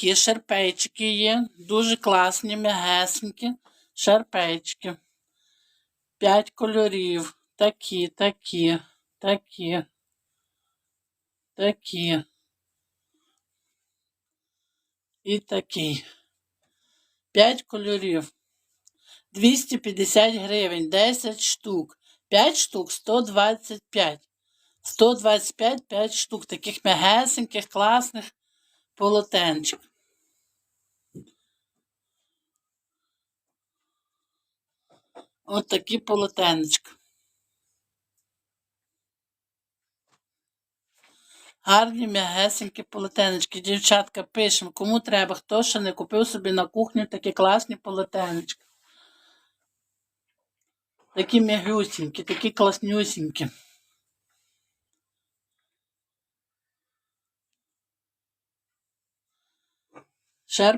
такі шерпейчики є. Дуже класні, м'ягесенькі шерпейчики. П'ять кольорів. Такі, такі, такі. Такі. І такий. П'ять кольорів. 250 гривень, 10 штук. 5 штук 125. 125 5 штук таких м'ягесеньких, класних полотенчик. От такі полотенечка. Гарні м'ягесенькі полотенечки. Дівчатка, пишемо, кому треба, хто ще не купив собі на кухню такі класні полотенечки. Такі м'ягюсінькі, такі класнюсінькі. Шер